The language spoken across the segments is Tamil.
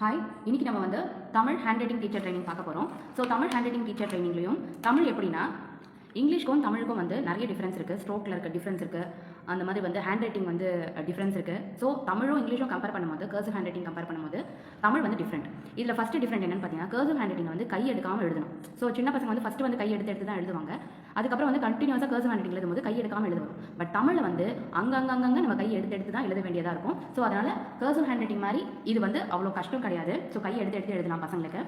ஹாய் இன்றைக்கி நம்ம வந்து Tamil handwriting teacher training பார்க்க போகிறோம் so Tamil handwriting teacher ட்ரைனிங்லையும் தமிழ் எப்படின்னா இங்கிலீஷ்க்கும் தமிழுக்கும் வந்து நிறைய டிஃப்ரென்ஸ் இருக்குது ஸ்ட்ரோக்கில் இருக்க டிஃப்ரென்ஸ் இருக்குது அந்த மாதிரி வந்து ஹேண்ட் ரைட்டிங் வந்து டிஃப்ரென்ஸ் இருக்குது ஸோ தமிழும் இங்கிலீஷும் கம்பேர் பண்ணும்போது கர்சிவ் ஹேண்ட் ரைட்டிங் கம்பேர் பண்ணும்போது தமிழ் வந்து டிஃப்ரெண்ட் இதில் ஃபஸ்ட்டு டிஃப்ரெண்ட் என்னன்னு பார்த்தீங்கன்னா கர்சிவ் ஹேண்ட் ரைட்டிங் வந்து கை எடுக்காமல் எழுதணும். ஸோ சின்ன பசங்க வந்து ஃபஸ்ட்டு வந்து கை எடுத்து எடுத்து தான் எழுதுவாங்க. அதுக்கப்புறம் வந்து கண்டினியூஸாக கர்சிவ் ஹேண்ட் ரைட்டிங் எழுதும்போது கை எடுக்காமல் எழுதுவோம் பட் தமிழில் வந்து அங்கங்கங்க நம்ம கை எடுத்து எடுத்து தான் எழுத வேண்டியதாக இருக்கும். ஸோ அதனால் கர்சிவ் ஹேண்ட் ரைட்டிங் மாதிரி இது வந்து அவ்வளோ கஷ்டம் கிடையாது. ஸோ கை எடுத்து எடுத்து எழுதலாம் பசங்களுக்கு.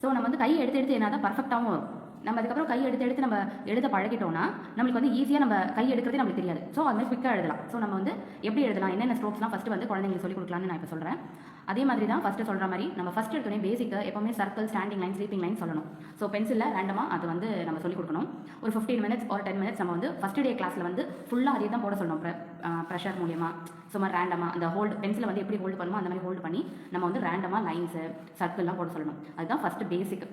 ஸோ நம்ம வந்து கை எடுத்து எடுத்து என்ன தான் பர்ஃபெக்டாகவும் வரும். நம்ம அதுக்கப்புறம் கை எடுத்து எடுத்து நம்ம எழுத பழகிட்டோம்னா நம்மளுக்கு வந்து ஈஸியாக நம்ம கை எடுக்கிறதே நம்மளுக்கு தெரியாது. ஸோ அது மாதிரி குவிக்காக எழுதலாம். ஸோ நம்ம வந்து எப்படி எழுதலாம்? என்னென்ன ஸ்ட்ரோக்ஸ்லாம் ஃபஸ்ட்டு வந்து குழந்தைங்களுக்கு சொல்லி கொடுக்கலாம்னு நான் இப்போ சொல்கிறேன் அதே மாதிரி தான் ஃபஸ்ட்டு சொல்கிற மாதிரி நம்ம ஃபஸ்ட் எடுத்தோடனே பேசிக்கு எப்பவுமே circle standing line sleeping line சொல்லணும். ஸோ பென்சிலில் ரேண்டமாக அது வந்து நம்ம சொல்லிக் கொடுக்கணும். ஒரு ஃபிஃப்டீன் மினிட்ஸ் ஒரு டென் மினிட்ஸ் நம்ம வந்து ஃபஸ்ட் டே கிளாஸில் வந்து ஃபுல்லாக அதே தான் போட சொல்லணும். ப்ரெஷர் மூலியமாக சும்மா ரேண்டமாக அந்த ஹோல்டு பென்சிலை வந்து எப்படி ஹோல்டு பண்ணுமோ அந்த மாதிரி ஹோல்டு பண்ணி நம்ம வந்து ரேண்டமாக லைன்ஸு சர்க்கிள்லாம் போட சொல்லணும். அதுதான் ஃபஸ்ட்டு பேசிக்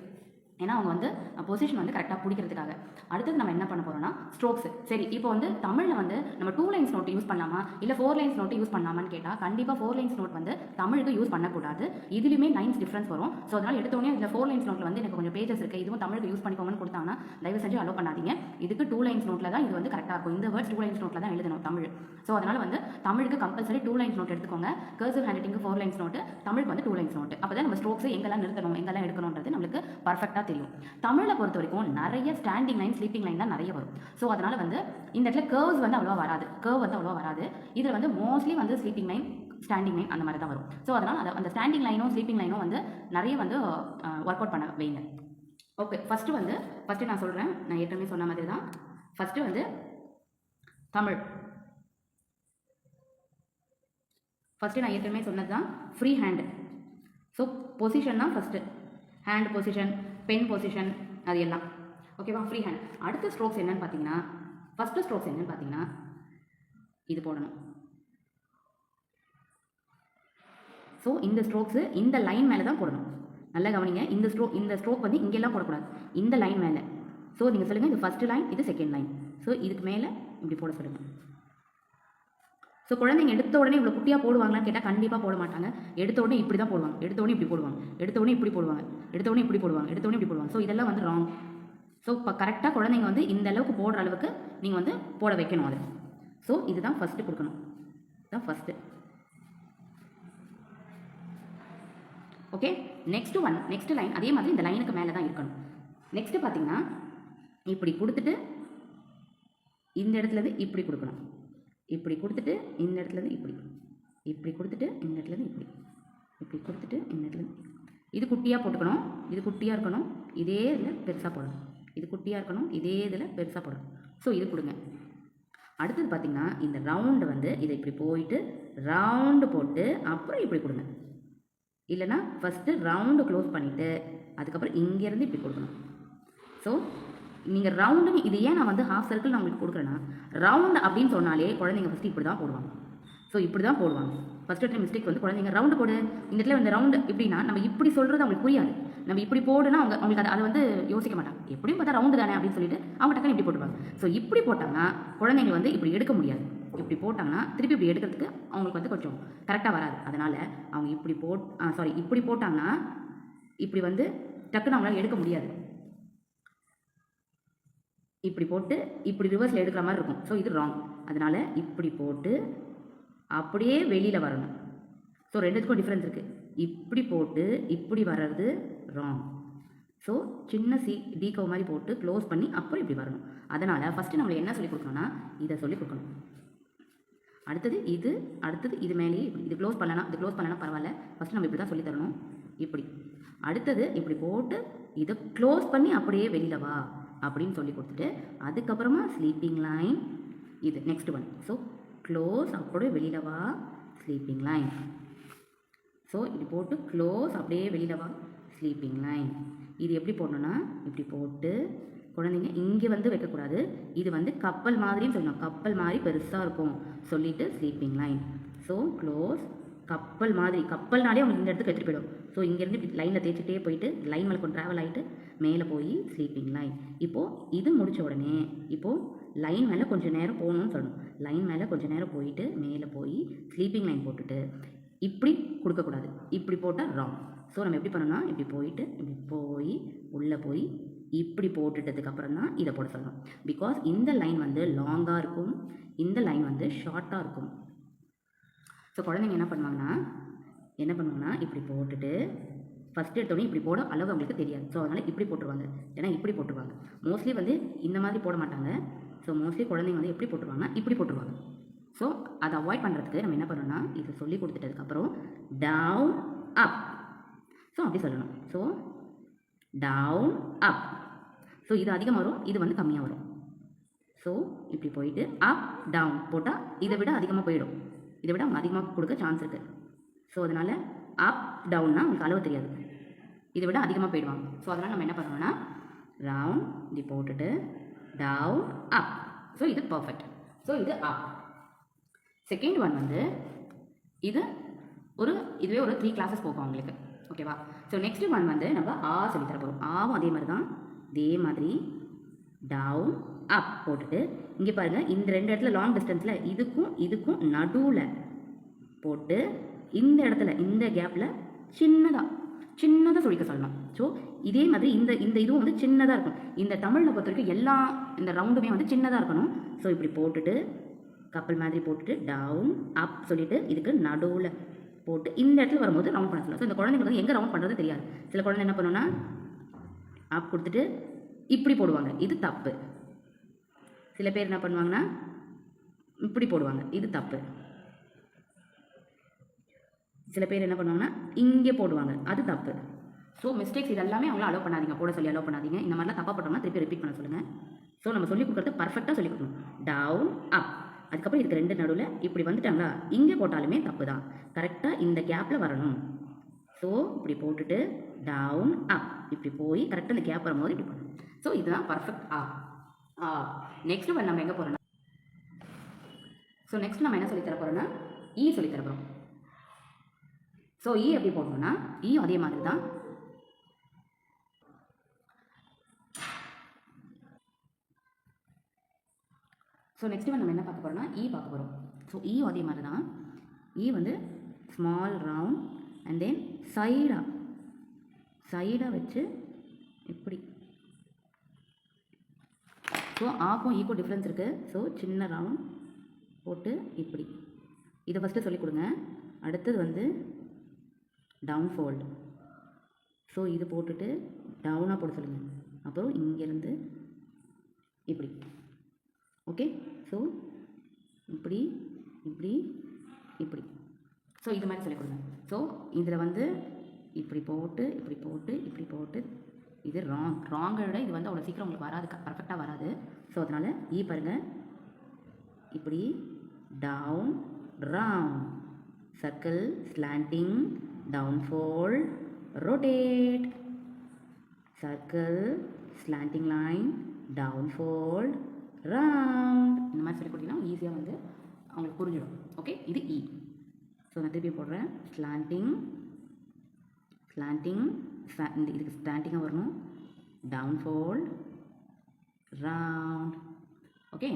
ஏன்னா அவங்க வந்து பொசிஷன் வந்து கரெக்டாக பிடிக்கிறதுக்காக. அடுத்தது நம்ம என்ன பண்ண போகிறோம்னா ஸ்ட்ரோக்ஸ் சரி இப்போ வந்து தமிழில் வந்து நம்ம டூ லைன்ஸ் நோட் யூஸ் பண்ணலாமா? இல்லை ஃபோர் லைன்ஸ் நோட் யூஸ் பண்ணலாமான்னு கேட்டால் கண்டிப்பாக ஃபோர் லைன்ஸ் நோட் வந்து தமிழுக்கு யூஸ் பண்ணக்கூடாது. இதுலையுமே லைன்ஸ் டிஃப்ரென்ஸ் வரும். ஸோ அதனால் எடுத்தோடனே இதில் ஃபோர் லைன்ஸ் நோட்டில் வந்து எனக்கு கொஞ்சம் பேஜஸ் இருக்குது இதுவும் தமிழுக்கு யூஸ் பண்ணிக்கோங்கன்னு கொடுத்தாங்கன்னா தயவு செஞ்சு அலோ பண்ணாதீங்க. இதுக்கு டூ லைன்ஸ் நோட்டில் தான் இது வந்து கரெக்டாக இருக்கும். இந்த வேர்ட்ஸ் டூ லைன்ஸ் நோட்டில் தான் எழுதணும் தமிழ். ஸோ அதனால் வந்து தமிழுக்கு கம்பல்சரி டூ லைன்ஸ் நோட் எடுத்துக்கோங்க. Cursive handwriting four lines note தமிழுக்கு வந்து டூ லைன்ஸ் நோட்டு அப்போ தான் நம்ம ஸ்ட்ரோக்ஸ் எங்கெல்லாம் நிறுத்தணும் எங்கெல்லாம் எடுக்கணுன்றது நம்மளுக்கு பர்ஃபெக்டாக தெரியும். தமிழில் பொறுத்த வரைக்கும் நிறைய ஸ்டாண்டிங் லைன் ஸ்லீப்பிங் லைன் தான் நிறைய வரும். ஸோ அதனால் வந்து இந்த இடத்துல கேர்வ்ஸ் வந்து அவ்வளோவா வராது. கேர்வ் வந்து அவ்வளோவா வராது. இதில் வந்து மோஸ்ட்லி வந்து ஸ்லீப்பிங் லைன் ஸ்டாண்டிங் லைன் அந்த மாதிரி தான் வரும். ஸோ அதனால் அதை அந்த ஸ்டாண்டிங் லைனும் ஸ்லீப்பிங் லைனும் வந்து நிறைய வந்து ஒர்க் அவுட் பண்ண வைங்க. ஓகே ஃபஸ்ட்டு வந்து ஃபஸ்ட்டு நான் சொல்கிறேன் நான் ஏற்கனவே சொன்ன மாதிரி தான் ஃபஸ்ட்டு வந்து தமிழ். ஃபஸ்ட்டு நான் ஏற்கனவே சொன்னது தான் ஃப்ரீ ஹேண்டு ஸோ பொசிஷன் தான் first hand position pen position அது எல்லாம் ஓகேவா ஃப்ரீ ஹேண்ட் அடுத்த ஸ்ட்ரோக்ஸ் என்னன்னு பார்த்தீங்கன்னா ஃபஸ்ட்டு ஸ்ட்ரோக்ஸ் என்னன்னு பார்த்தீங்கன்னா இது போடணும். ஸோ இந்த ஸ்ட்ரோக்ஸு இந்த லைன் மேலே தான் போடணும். நல்லா கவனிங்க. இந்த ஸ்ட்ரோக் இந்த ஸ்ட்ரோக் வந்து இங்கெல்லாம் போடக்கூடாது. இந்த லைன் மேலே. ஸோ நீங்கள் சொல்லுங்கள் இது ஃபஸ்ட்டு லைன் இது செகண்ட் லைன் ஸோ இதுக்கு மேலே இப்படி போட சொல்லுங்கள் ஸோ குழந்தைங்க எடுத்த உடனே இவ்வளோ குட்டியாக போடுவாங்களான்னு கேட்டால் கண்டிப்பாக போட மாட்டாங்க. எடுத்த உடனே இப்படி தான் போடுவாங்க. எடுத்த உடனே இப்படி போடுவாங்க. எடுத்த உடனே இப்படி போடுவாங்க. எடுத்த உடனே இப்படி போடுவாங்க. எடுத்த உடனே இப்படி போடுவாங்க. ஸோ இதெல்லாம் வந்து ராங் ஸோ இப்போ கரெக்டாக குழந்தைங்க வந்து இந்த அளவுக்கு போடுற அளவுக்கு நீங்கள் வந்து போட வைக்கணும் அதை. ஸோ இதுதான் ஃபஸ்ட்டு கொடுக்கணும். இதுதான் first okay next one next line அதே மாதிரி இந்த லைனுக்கு மேலே தான் இருக்கணும். நெக்ஸ்ட்டு பார்த்தீங்கன்னா இப்படி கொடுத்துட்டு இந்த இடத்துலேருந்து இப்படி கொடுக்கணும். இப்படி கொடுத்துட்டு இந்த இடத்துலேருந்து இப்படி. இப்படி கொடுத்துட்டு இந்த இடத்துலேருந்து இப்படி. இப்படி கொடுத்துட்டு இந்த இடத்துலேருந்து இது குட்டியாக போட்டுக்கணும். இது குட்டியாக இருக்கணும். இதே இதில் பெருசாக போடணும். இது குட்டியாக இருக்கணும். இதே இதில் பெருசாக போடணும். ஸோ இது கொடுங்க. அடுத்தது பார்த்திங்கன்னா இந்த ரவுண்டு வந்து இதை இப்படி போயிட்டு ரவுண்டு போட்டு அப்புறம் இப்படி கொடுங்க. இல்லைனா ஃபஸ்ட்டு ரவுண்டு க்ளோஸ் பண்ணிவிட்டு அதுக்கப்புறம் இங்கேருந்து இப்படி கொடுக்கணும். ஸோ நீங்கள் ரவுண்டுன்னு இது ஏன் நான் வந்து ஹாஃப் சர்க்கிள் நான் உங்களுக்கு கொடுக்குறேன்னா ரவுண்ட் அப்படின்னு சொன்னாலே குழந்தைங்க ஃபஸ்ட்டு இப்படி தான் போடுவாங்க. ஸோ இப்படி தான் போடுவாங்க. ஃபஸ்ட் டைம் மிஸ்டேக் வந்து குழந்தைங்க ரவுண்டு போடு. இந்த இடத்துல இந்த ரவுண்டு எப்படின்னா நம்ம இப்படி சொல்கிறது அவங்களுக்கு புரியாது. நம்ம இப்படி போடுனா அவங்க அவங்களுக்கு அதை அதை வந்து யோசிக்க மாட்டாங்க. எப்படியும் பார்த்தா ரவுண்டு தானே அப்படின்னு சொல்லிட்டு அவங்க டக்குன்னு இப்படி போட்டுருவாங்க. ஸோ இப்படி போட்டாங்கன்னா குழந்தைங்க வந்து இப்படி எடுக்க முடியாது. இப்படி போட்டாங்கன்னா திருப்பி இப்படி எடுக்கிறதுக்கு அவங்களுக்கு வந்து கொஞ்சம் கரெக்டாக வராது. அதனால் அவங்க இப்படி போட் சாரி இப்படி போட்டாங்கன்னா இப்படி வந்து டக்குன்னு அவங்களால எடுக்க முடியாது. இப்படி போட்டு இப்படி ரிவர்ஸில் எடுக்கிற மாதிரி இருக்கும். ஸோ இது ராங் அதனால் இப்படி போட்டு அப்படியே வெளியில் வரணும். ஸோ ரெண்டுத்துக்கும் டிஃப்ரென்ஸ் இருக்குது இப்படி போட்டு இப்படி வர்றது ராங் ஸோ சின்ன சி டீகோ மாதிரி போட்டு க்ளோஸ் பண்ணி அப்புறம் இப்படி வரணும். அதனால் ஃபஸ்ட்டு நம்மளுக்கு என்ன சொல்லிக் கொடுக்கணும்னா இதை சொல்லிக் கொடுக்கணும். அடுத்தது இது அடுத்தது இது மேலேயே இப்படி. இது க்ளோஸ் பண்ணலாம் இது க்ளோஸ் பண்ணலாம் பரவாயில்ல. ஃபஸ்ட்டு நம்ம இப்படி தான் சொல்லி தரணும். இப்படி. அடுத்தது இப்படி போட்டு இதை க்ளோஸ் பண்ணி அப்படியே வெளியில் வா. அப்படின்னு சொல்லி கொடுத்துட்டு அதுக்கப்புறமா ஸ்லீப்பிங் லைன் இது நெக்ஸ்ட் ஒன் ஸோ க்ளோஸ் அப்படியே வெளியில் வா ஸ்லீப்பிங் லைன் ஸோ இது போட்டு க்ளோஸ் அப்படியே வெளியில் வா ஸ்லீப்பிங் லைன் இது எப்படி போடணும்னா இப்படி போட்டு குழந்தைங்க இங்கே வந்து வைக்கக்கூடாது. இது வந்து கப்பல் மாதிரின்னு சொல்லணும். கப்பல் மாதிரி பெருசாக இருக்கும். சொல்லிட்டு ஸ்லீப்பிங் லைன் ஸோ க்ளோஸ் கப்பல் மாதிரி. கப்பல்னாலே அவங்க இந்த இடத்துக்கு எடுத்துகிட்டு போயிடும். ஸோ இங்கேருந்து லைனில் தேய்ச்சிட்டே போயிட்டு லைன் மேலே கொஞ்சம் ட்ராவல் ஆகிட்டு மேலே போய் ஸ்லீப்பிங் லைன் இப்போது இது முடித்த உடனே இப்போது லைன் மேலே கொஞ்சம் நேரம் போகணும்னு சொல்லணும். லைன் மேலே கொஞ்சம் நேரம் போயிட்டு மேலே போய் ஸ்லீப்பிங் லைன் போட்டுட்டு இப்படி கொடுக்கக்கூடாது. இப்படி போட்டால் ராங் ஸோ நம்ம எப்படி பண்ணணும்னா இப்படி போயிட்டு இப்படி போய் உள்ளே போய் இப்படி போட்டுட்டதுக்கப்புறம் தான் இதை போட சொல்லணும். பிகாஸ் இந்த லைன் வந்து லாங்காக இருக்கும். இந்த லைன் வந்து ஷார்ட்டாக இருக்கும். ஸோ குழந்தைங்க என்ன பண்ணுவாங்கன்னா என்ன பண்ணுவாங்கன்னா இப்படி போட்டுட்டு ஃபஸ்ட் எடுத்தோடனே இப்படி போட அளவு அவங்களுக்கு தெரியாது. ஸோ அதனால் இப்படி போட்டுருவாங்க. ஏன்னா இப்படி போட்டுருவாங்க. மோஸ்ட்லி வந்து இந்த மாதிரி போட மாட்டாங்க. ஸோ மோஸ்ட்லி குழந்தைங்க வந்து எப்படி போட்டுருவாங்கன்னா இப்படி போட்டுருவாங்க. ஸோ அதை அவாய்ட் பண்ணுறதுக்கு நம்ம என்ன பண்ணணும்னா இது சொல்லி கொடுத்துட்டதுக்கப்புறம் டவுன் அப் ஸோ அப்படி சொல்லணும். ஸோ டவுன் அப் ஸோ இது அதிகமாக வரும் இது வந்து கம்மியாக வரும். ஸோ இப்படி போயிட்டு அப் டவுன் போட்டால் இதை விட அதிகமாக போயிடும். இதை விட அவங்க அதிகமாக கொடுக்க சான்ஸ் இருக்குது ஸோ அதனால் அப் டவுன்னா உங்களுக்கு அளவு தெரியாது. இதை விட அதிகமாக போயிடுவாங்க. ஸோ அதனால் நம்ம என்ன பண்ணணும்னா ரவுண்ட் இப்படி போட்டுட்டு டவுன் அப் ஸோ இது பர்ஃபெக்ட் ஸோ இது அப் செகண்ட் ஒன் வந்து இது ஒரு இதுவே ஒரு த்ரீ கிளாஸஸ் போகும் அவங்களுக்கு ஓகேவா ஸோ நெக்ஸ்ட் ஒன் வந்து நம்ம ஆ சொல்லி தர போகிறோம் ஆவும் அதே மாதிரி தான். இதே மாதிரி டவுன் அப் போட்டுட்டு இங்கே பாருங்கள் இந்த ரெண்டு இடத்துல லாங் டிஸ்டன்ஸில் இதுக்கும் இதுக்கும் நடுவில் போட்டு இந்த இடத்துல இந்த கேப்பில் சின்னதாக சின்னதாக சொல்லிக்க சொல்லணும் ஸோ இதே மாதிரி இந்த இந்த இதுவும் வந்து சின்னதாக இருக்கும் இந்த தமிழில் பொறுத்த வரைக்கும் எல்லா இந்த ரவுண்டுமே வந்து சின்னதாக இருக்கணும். ஸோ இப்படி போட்டுட்டு கப்பல் மாதிரி போட்டுட்டு டவுன் அப் சொல்லிவிட்டு இதுக்கு நடுவில் போட்டு இந்த இடத்துல வரும்போது ரவுண்ட் பண்ண சொல்லலாம். ஸோ இந்த குழந்தைங்களுக்கு வந்து எங்கே ரவுண்ட் பண்ணுறது தெரியாது. சில குழந்தை என்ன பண்ணுன்னா அப் கொடுத்துட்டு இப்படி போடுவாங்க. இது தப்பு. சில பேர் என்ன பண்ணுவாங்கன்னா இப்படி போடுவாங்க. இது தப்பு. சில பேர் என்ன பண்ணுவாங்கன்னா இங்கே போடுவாங்க. அது தப்பு. ஸோ மிஸ்டேக்ஸ் இதெல்லாமே அவங்கள அலோவ் பண்ணாதீங்க. போட சொல்லி அலோவ் பண்ணாதீங்க. இந்த மாதிரிலாம் தப்பாக போட்டோம்னா திருப்பி ரிப்பீட் பண்ண சொல்லுங்கள் ஸோ நம்ம சொல்லி கொடுக்குறது பர்ஃபெக்டாக சொல்லி கொடுக்கணும். டவுன் அப் அதுக்கப்புறம் இதுக்கு ரெண்டு நடுவில் இப்படி வந்துட்டாங்களா? இங்கே போட்டாலுமே தப்பு தான் கரெக்டாக இந்த கேப்பில் வரணும். ஸோ இப்படி போட்டுட்டு டவுன் அப் இப்படி போய் கரெக்டாக இந்த கேப் வரும்போது இப்படி பண்ணணும். ஸோ இதுதான் பர்ஃபெக்ட் ஆ. ஆ நெக்ஸ்ட் நம்ம எங்கே போகிறோம்னா ஸோ நெக்ஸ்ட் நம்ம என்ன சொல்லித்தர தர போகிறோம்னா ஈ e சொல்லி போகிறோம் ஸோ ஈ e எப்படி போடணும்னா ஈயும் அதே மாதிரி தான் ஸோ நெக்ஸ்ட் நம்ம என்ன பார்க்க போகிறோம்னா ஈ e பார்க்க போகிறோம் ஸோ ஈயும் அதே மாதிரி தான் ஈ வந்து ஸ்மால் ரவுண்ட் அண்ட் தென் சைடாக சைடாக வச்சு இப்படி. ஸோ ஆக்கும் ஈக்கும் டிஃப்ரென்ஸ் இருக்குது ஸோ சின்ன ரவுண்ட் போட்டு இப்படி. இதை ஃபஸ்ட்டு சொல்லிக் கொடுங்க. அடுத்தது வந்து டவுன் ஃபோல்டு ஸோ இது போட்டுட்டு டவுனாக போட சொல்லுங்கள் அப்புறம் இங்கேருந்து இப்படி. ஓகே ஸோ இப்படி இப்படி இப்படி. ஸோ இது மாதிரி சொல்லிக் கொடுங்க. ஸோ இதில் வந்து இப்படி போட்டு இப்படி போட்டு இப்படி போட்டு. இது ராங் ராங்கை விட இது வந்து அவ்வளோ சீக்கிரம் உங்களுக்கு வராது. பர்ஃபெக்டாக வராது. ஸோ அதனால் ஈ e பாருங்கள் இப்படி down round circle slanting down fold rotate circle slanting line down fold round இந்த மாதிரி சொல்லி கொடுத்தீங்கன்னா ஈஸியாக வந்து அவங்களுக்கு புரிஞ்சிடும். ஓகே இது e. இ ஸோ நான் திருப்பி போடுறேன். ஸ்லாண்டிங் ஸ்லாண்டிங் இந்த இதுக்கு ஸ்லாண்டிங்காக வரணும். Down fold round okay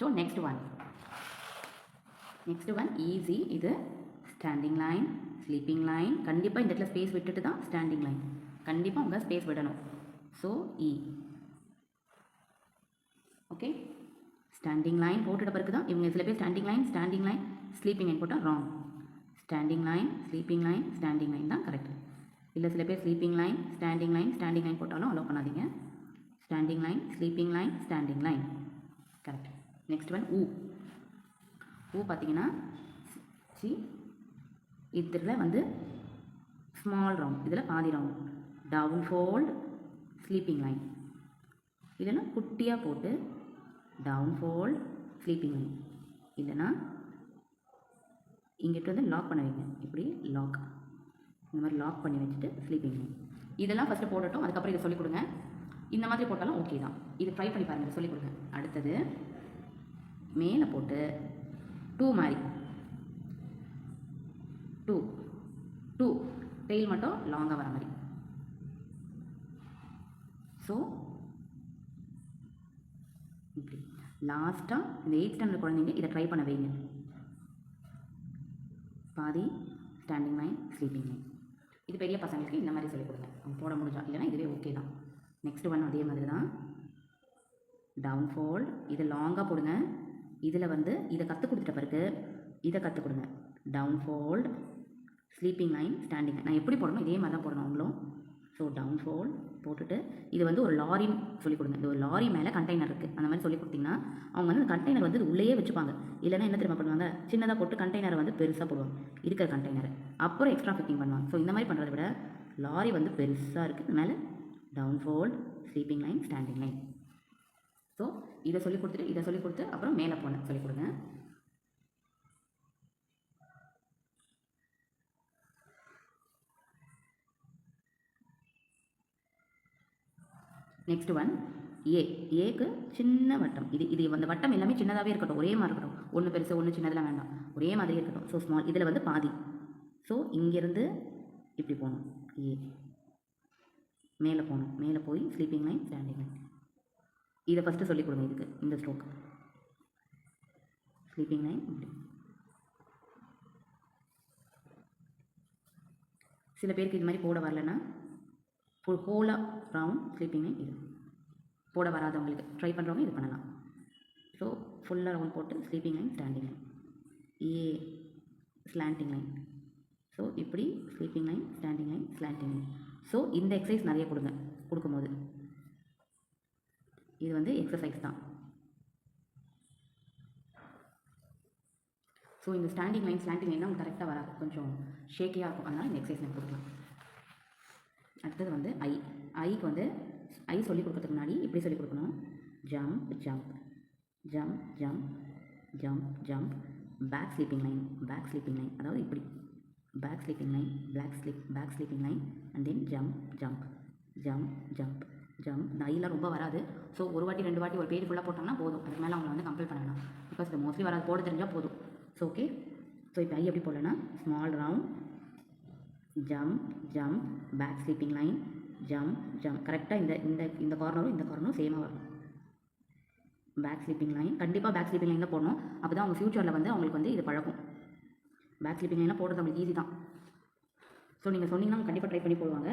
so next one next one easy இது ஸ்டாண்டிங் லைன் ஸ்லீப்பிங் லைன் கண்டிப்பாக இந்த இடத்துல ஸ்பேஸ் விட்டுட்டு தான் ஸ்டாண்டிங் லைன் கண்டிப்பாக உங்கள் ஸ்பேஸ் விடணும். ஸோ இ ஓகே ஸ்டாண்டிங் லைன் போட்டுட்ட பிறகு தான் இவங்க சில பேர் standing line standing line sleeping line போட்டால் wrong standing line sleeping line standing line தான் கரெக்ட் இல்லை சில பேர் sleeping line standing line standing line போட்டாலும் அலோவ் பண்ணாதீங்க. Standing line sleeping line standing line correct next one ஊ ஊ பார்த்தீங்கன்னா சி இதில் வந்து ஸ்மால் ரவுண்ட் இதில் பாதி round down fold sleeping line இல்லைன்னா குட்டியாக போட்டு டவுன் ஃபோல்ட் ஸ்லீப்பிங் லைன் இல்லைன்னா இங்கிட்ட வந்து லாக் பண்ண வைங்க. இப்படி லாக் இந்த மாதிரி லாக் பண்ணி வச்சுட்டு ஸ்லீப்பிங் லைன் இதெல்லாம் ஃபஸ்ட்டு போடட்டும். அதுக்கப்புறம் இதை சொல்லிக் கொடுங்க. இந்த மாதிரி போட்டாலும் ஓகே தான். இது ட்ரை பண்ணி பாருங்கள் சொல்லிக் கொடுங்க. அடுத்தது மேலே போட்டு டூ மாதிரி. டூ. டூ. டெயில் மட்டும் லாங்காக வர மாதிரி. ஸோ இப்படி. லாஸ்ட்டாக இந்த எயிட் ஸ்டாண்டர்ட் குழந்தைங்க இதை ட்ரை பண்ண வைங்க. பாதி ஸ்டாண்டிங் லைன் ஸ்லீப்பிங் லைன் இது பெரிய பசங்களுக்கு இந்த மாதிரி சொல்லிக் கொடுங்க. அவங்க போட முடிஞ்சா. இல்லைன்னா இதுவே ஓகே தான். நெக்ஸ்ட் ஒன் அதே மாதிரி தான். டவுன் ஃபோல்ட் இதை லாங்காக போடுங்க. இதில் வந்து இதை கற்றுக் கொடுத்துட்ட பிறகு இதை கற்றுக் கொடுங்க. Down fold sleeping line standing நான் எப்படி போடணும் இதே மாதிரி தான் போடணும் அவங்களும். ஸோ டவுன் ஃபோல் போட்டுட்டு இது வந்து ஒரு லாரி சொல்லிக் கொடுங்க. இது ஒரு லாரி மேலே கண்டெய்னர் இருக்குது அந்த மாதிரி சொல்லி கொடுத்தீங்கன்னா அவங்க வந்து அந்த கண்டெய்னர் வந்து உள்ளேயே வச்சுப்பாங்க. இல்லைன்னா என்ன திரும்ப பண்ணுவாங்க? சின்னதாக போட்டு கண்டெய்னரை வந்து பெருசாக போடுவாங்க. இருக்கிற கண்டெய்னர் அப்புறம் எக்ஸ்ட்ரா ஃபிட்டிங் பண்ணுவாங்க. ஸோ இந்த மாதிரி பண்ணுறத விட லாரி வந்து பெருசாக இருக்குது மேலே down fold sleeping line standing line so இதை சொல்லி கொடுத்துட்டு இதை சொல்லி கொடுத்து அப்புறம் மேலே போனேன் சொல்லி கொடுங்க. நெக்ஸ்ட் ஒன் ஏ ஏக்கு சின்ன வட்டம். இது இது அந்த வட்டம் எல்லாமே சின்னதாகவே இருக்கட்டும். ஒரே மாதிரி இருக்கட்டும். ஒன்று பெருசு ஒன்று சின்னதெல்லாம் வேண்டாம். ஒரே மாதிரி இருக்கட்டும். ஸோ ஸ்மால் இதில் வந்து பாதி. ஸோ இங்கேருந்து இப்படி போகணும். ஏ மேலே போகணும். மேலே போய் ஸ்லீப்பிங் லைன் ஸ்டாண்டிங் லைன் இதை ஃபஸ்ட்டு சொல்லிக் கொடுங்க இதுக்கு இந்த ஸ்ட்ரோக் ஸ்லீப்பிங் லைன் இப்படி. சில பேருக்கு இது மாதிரி போட வரலன்னா ஹோலாக ரவுண்ட் ஸ்லீப்பிங் இது. போட வராதவங்களுக்கு ட்ரை பண்ணுறவங்க இது பண்ணலாம். ஸோ ஃபுல்லாக ரவுண்ட் போட்டு sleeping line standing line a slanting line so இப்படி sleeping line standing line slanting line so இந்த எக்ஸசைஸ் நிறைய கொடுங்க கொடுக்கும்போது. இது வந்து எக்ஸசைஸ் தான். ஸோ இந்த ஸ்டாண்டிங் லைன் ஸ்லாண்டிங் லைன் தான் கரெக்டாக வராது. கொஞ்சம் ஷேக்கியாக இருக்கும். அதனால் இந்த எக்ஸசைஸ் நம்ம கொடுக்கலாம். அடுத்தது வந்து ஐ. ஐக்கு வந்து ஐ சொல்லி கொடுக்கறதுக்கு முன்னாடி இப்படி சொல்லி கொடுக்கணும். Jump jump jump jump jump jump back sleeping line back sleeping line அதாவது இப்படி. Back sleeping line back sleep back sleeping line and then jump jump jump jump jump இந்த ஐலாம் ரொம்ப வராது. ஸோ ஒரு வாட்டி ரெண்டு வாட்டி ஒரு பேஜ் ஃபுல்லாக போட்டோம்னா போதும். அதுக்கு மேலே அவங்கள வந்து கம்பல் பண்ணலாம். பிகாஸ் இது மோஸ்ட்லி வராது. போட தெரிஞ்சால் போதும். ஸோ ஓகே ஸோ இப்போ ஐ எப்படி போடலன்னா small round jump jump back sleeping line jump jump கரெக்டாக இந்த இந்த இந்த கார்னரும் இந்த கார்னரும் சேமாக வரும். பேக் ஸ்லீப்பிங் லைன் கண்டிப்பாக பேக் ஸ்லீப்பிங் லைனில் போடணும். அப்போ தான் அவங்க ஃப்யூச்சரில் வந்து அவங்களுக்கு வந்து இது பழகும். பேக் ஸ்லீப்பிங் லைனில் போடுறது அவங்களுக்கு ஈஸி தான். ஸோ நீங்கள் சொன்னீங்கன்னா அவங்க கண்டிப்பாக ட்ரை பண்ணி போடுவாங்க.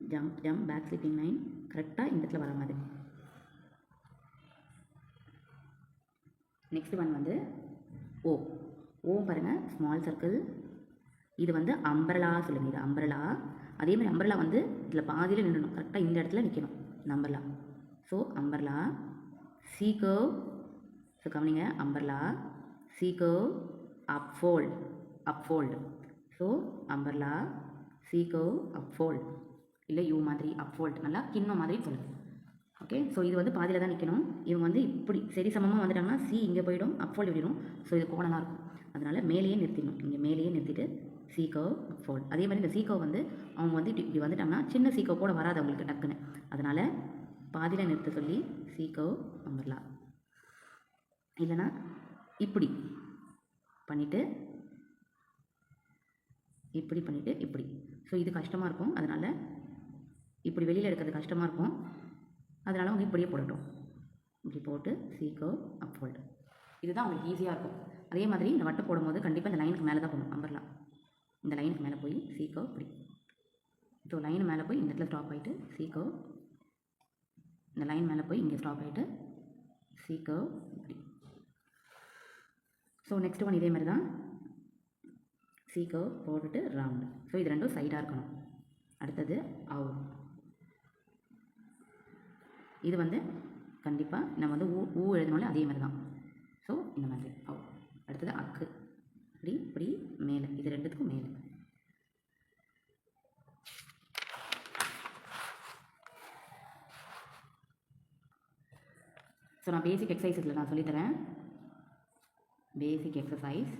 Jump jump back sleeping line கரெக்டாக இந்த இடத்துல வர மாதிரி. நெக்ஸ்ட் ஒன் வந்து ஓ ஓ பாருங்கள் ஸ்மால் சர்க்கிள் இது வந்து அம்பரலா சொல்லுங்கள் இது அம்பரலா அதே மாதிரி அம்பரலா வந்து இதில் பாதியில் நின்றணும் கரெக்டாக இந்த இடத்துல நிற்கணும் இந்த அம்பர்லா ஸோ அம்பர்லா சீகோ ஸோ கவனிங்க umbrella சீகோ up fold up fold so umbrella சீகோ up fold இல்லை யூ மாதிரி அப்ஃபோல்ட் நல்லா கிண்ணம் மாதிரி சொல்லுங்கள் ஓகே ஸோ இது வந்து பாதியில் தான் நிற்கணும் இவங்க வந்து இப்படி சரி சமமாக வந்துட்டாங்கன்னா சி இங்கே போயிடும் அப்ஃபோல்ட் விடும் ஸோ இது கோணலாக இருக்கும். அதனால் மேலேயே நிறுத்திடணும். இங்கே மேலேயே நிறுத்திட்டு சீக்கோ ஃபோல்ட் அதே மாதிரி இந்த சீக்கோ வந்து அவங்க வந்து இப்படி இப்படி வந்துட்டாங்கன்னா சின்ன சீக்கோ கூட வராது அவங்களுக்கு டக்குன்னு. அதனால் பாதியில் நிறுத்த சொல்லி சீக்கோ வந்துடலாம் இல்லைன்னா இப்படி பண்ணிவிட்டு இப்படி பண்ணிவிட்டு இப்படி. ஸோ இது கஷ்டமாக இருக்கும். அதனால் இப்படி வெளியில் எடுக்கிறது கஷ்டமாக இருக்கும். அதனால் அவங்க இப்படியே போடட்டும். இப்படி போட்டு சீக்கோ அப்ஃபோல்டு இதுதான் அவங்களுக்கு ஈஸியாக இருக்கும். அதே மாதிரி இந்த வட்டை போடும்போது கண்டிப்பாக இந்த லைனுக்கு மேலே தான் போடணும் அம்பர்லாம் இந்த லைனுக்கு மேலே போய் சீக்கோ இப்படி. ஸோ லைன் மேலே போய் இந்த இடத்துல ஸ்டாப் ஆகிட்டு சீக்கோ இந்த லைன் மேலே போய் இங்கே ஸ்டாப் ஆகிட்டு சீக்கோ இப்படி. ஸோ நெக்ஸ்ட் ஒன் இதே மாதிரி தான் சீக்கோ போட்டுட்டு ரவுண்டு ஸோ இது ரெண்டும் சைடாக இருக்கணும். அடுத்தது அவு இது வந்து கண்டிப்பாக நம்ம வந்து ஊ ஊ எழுதணும்ல அதே மாதிரி தான் ஸோ இந்த மாதிரி. அவு அடுத்தது அக்கு. இப்படி இப்படி மேலே. இது ரெண்டுத்துக்கும் மேலே. ஸோ நான் பேசிக் எக்ஸசைஸ் இதில் நான் சொல்லித்தரேன். பேசிக் எக்ஸசைஸ்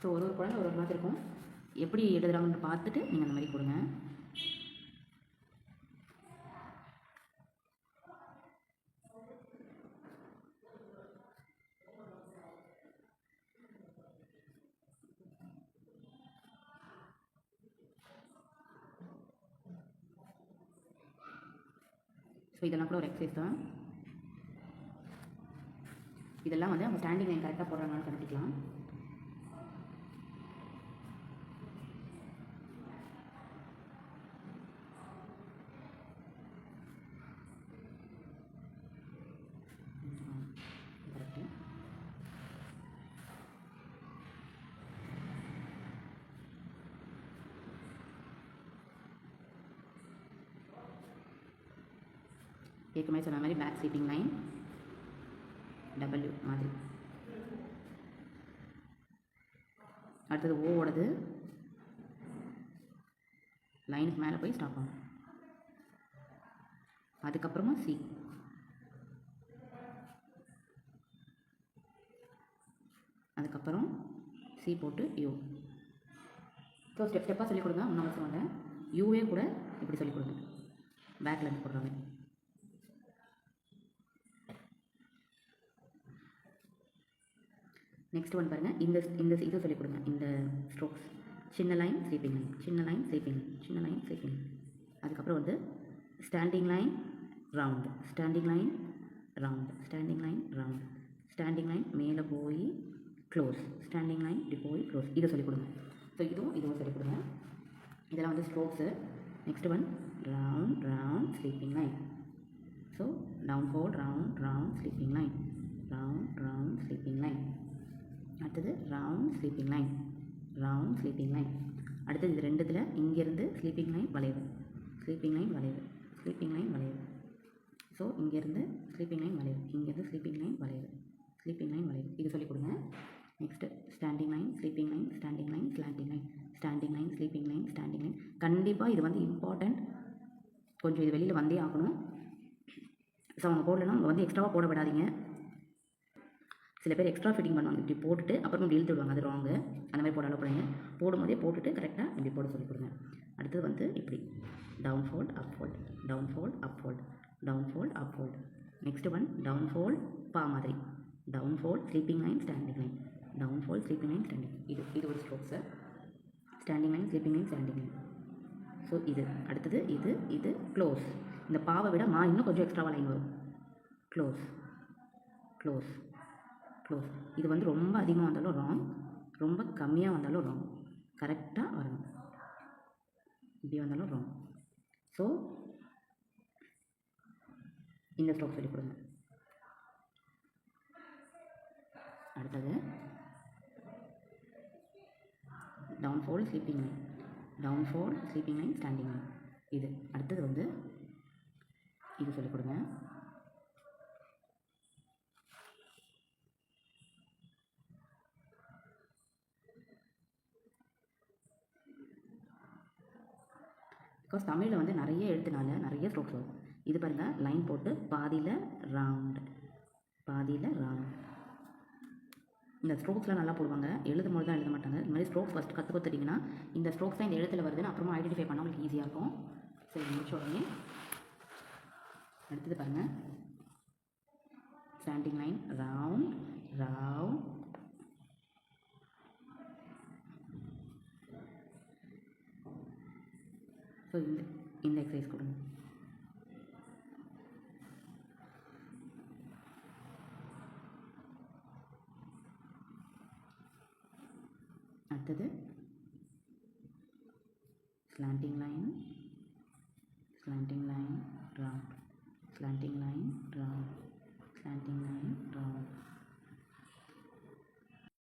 ஸோ ஒரு ஒரு குழந்தை ஒரு ஒரு மாதிரி இருக்கும். எப்படி எழுதுறாங்கன்னு பார்த்துட்டு நீங்கள் அந்த மாதிரி கொடுங்க ஸோ இதெல்லாம் கூட ஒரு எக்ஸசைஸ் தான். இதெல்லாம் வந்து அவங்க ஸ்டாண்டிங் லைன் கரெக்டாக போடுறாங்கன்னு கண்டுபிடிக்கலாம் கரெக்டு ஏற்கனவே சொன்ன மாதிரி பேக் சீட்டிங் லைன் டபிள்யூ மாதிரி. அடுத்தது ஓவோடது லைனுக்கு மேலே போய் ஸ்டாப் ஆகும். அதுக்கப்புறமா சி அதுக்கப்புறம் சி போட்டு யூ ஸோ ஸ்டெப் ஸ்டெப்பாக சொல்லிக் கொடுங்க. ஒன்றும் அவசியம் இல்லை. யூவே கூட இப்படி சொல்லிக் கொடுங்க. பேக்கில் இருந்து போடுறாங்க நெக்ஸ்ட் ஒன் பாருங்கள் இந்த இந்த இது சொல்லிக் கொடுங்க. இந்த ஸ்ட்ரோக்ஸ் சின்ன லைன் ஸ்லீப்பிங் லைன் சின்ன லைன் ஸ்லீப்பிங் லைன் சின்ன லைன் ஸ்லீப்பிங் லைன் அதுக்கப்புறம் வந்து standing line round standing line round standing line round standing line மேலே போய் க்ளோஸ் ஸ்டாண்டிங் லைன் இப்படி போய் க்ளோஸ் இதை சொல்லிக் கொடுங்க. ஸோ இதுவும் இதுவும் சொல்லிக் கொடுங்க. இதெல்லாம் வந்து strokes next one round round sleeping line so down fold round round sleeping line round round sleeping line அடுத்தது round sleeping line round sleeping line அடுத்தது இது ரெண்டுத்தில் இங்கேருந்து ஸ்லீப்பிங் லைன் வளைவு. ஸ்லீப்பிங் லைன் வளைவு. ஸ்லீப்பிங் லைன் வளைவு. ஸோ இங்கேருந்து ஸ்லீப்பிங் லைன் வளைவு. இங்கேருந்து ஸ்லீப்பிங் லைன் வளைவு. ஸ்லீப்பிங் லைன் வளைவு. இது சொல்லிக் கொடுங்க. Next standing line sleeping line standing line slanting line standing line sleeping line standing line கண்டிப்பாக இது வந்து இம்பார்ட்டண்ட் கொஞ்சம் இது வெளியில் வந்தே ஆகணும். ஸோ அவங்க போடலைன்னா அவங்க வந்து எக்ஸ்ட்ராவாக போட விடாதீங்க. சில பேர் எக்ஸ்ட்ரா ஃபிட்டிங் பண்ணுவாங்க. இப்படி போட்டுட்டு அப்புறம் இப்படி இழுத்து விடுவாங்க அது ராங்கு அந்த மாதிரி போட அளவு பண்ணுங்க போடும்போதே போட்டுட்டு கரெக்டாக இப்படி போட சொல்லி கொடுங்க. அடுத்தது வந்து இப்படி. Down fold up fold down fold up fold down fold up fold next one down fold பா மாதிரி. Down fold sleeping line standing line down fold sleeping line standing இது இது ஒரு strokes standing line sleeping line standing line so இது. அடுத்தது இது இது க்ளோஸ் இந்த பாவை விட மா இன்னும் கொஞ்சம் எக்ஸ்ட்ராவாக லைன் வரும். க்ளோஸ் க்ளோஸ் க்ளோஸ் இது வந்து ரொம்ப அதிகமாக வந்தாலும் ராங் ரொம்ப கம்மியாக வந்தாலும் ராங் கரெக்டாக வரணும். இப்படி வந்தாலும் ராங் ஸோ இந்த ஸ்ட்ரோக் சொல்லிக் கொடுங்க. அடுத்தது. Down fold sleeping line down fold sleeping line standing line இது. அடுத்தது வந்து இது சொல்லிக் கொடுங்க. பிகாஸ் தமிழில் வந்து நிறைய எழுத்துனால நிறைய ஸ்ட்ரோக்ஸ் வரும். இது பாருங்கள் லைன் போட்டு பாதியில் ரவுண்ட் பாதியில் ரவுண்ட் இந்த ஸ்ட்ரோக்ஸ்லாம் நல்லா போடுவாங்க. எழுதும் போது தான் எழுத மாட்டாங்க. இந்த மாதிரி ஸ்ட்ரோக்ஸ் ஃபஸ்ட்டு கற்று கொடுத்துட்டிங்கன்னா இந்த ஸ்ட்ரோக்ஸ் தான் இந்த எழுத்துல வருதுன்னு அப்புறமா ஐடென்டிஃபை பண்ண உங்களுக்கு ஈஸியாக இருக்கும். சரி முடிச்ச உடனே அடுத்தது பாருங்கள் standing line round round so இந்த இந்த எக்ஸசைஸ் கொடுங்க. அடுத்தது. Slanting line